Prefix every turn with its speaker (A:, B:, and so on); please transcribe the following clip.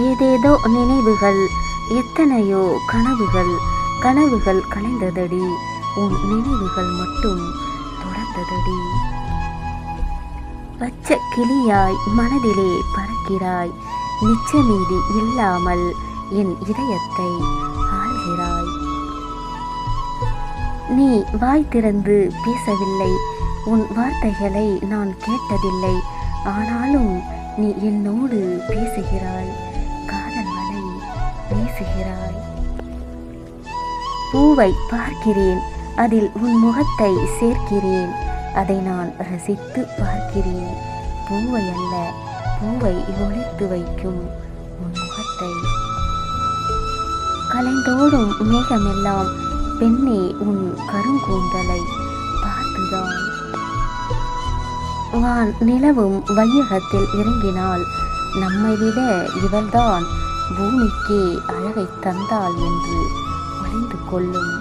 A: ஏதேதோ நினைவுகள் எத்தனையோ கனவுகள் கனவுகள் கலைந்ததடி உன் நினைவுகள் மட்டும் தொடர்ந்ததடி பச்சை கிளியாய் மனதிலே பறக்கிறாய் நிச்சமீதி இல்லாமல் என் இதயத்தை ஆள்கிறாய். நீ வாய் திறந்து பேசவில்லை உன் வார்த்தைகளை நான் கேட்டதில்லை ஆனாலும் நீ என்னோடு பேசுகிறாய். பேசுகிறாய் பூவை பார்க்கிறேன் அதில் உன் முகத்தை சேர்க்கிறேன் அதை நான் ரசித்து பார்க்கிறேன். பூவை அல்ல பூவை ஒழித்து வைக்கும் உன் முகத்தை. கலைந்தோடும் மேகமெல்லாம் பெண்ணே உன் கருங்கூந்தலை பார்த்துதான். வான் நிலவும் வையகத்தில் இறங்கினால் நம்மை விட இவள்தான் பூமிக்கே அழகை தந்தாள் என்று ஒளிந்து கொள்ளும்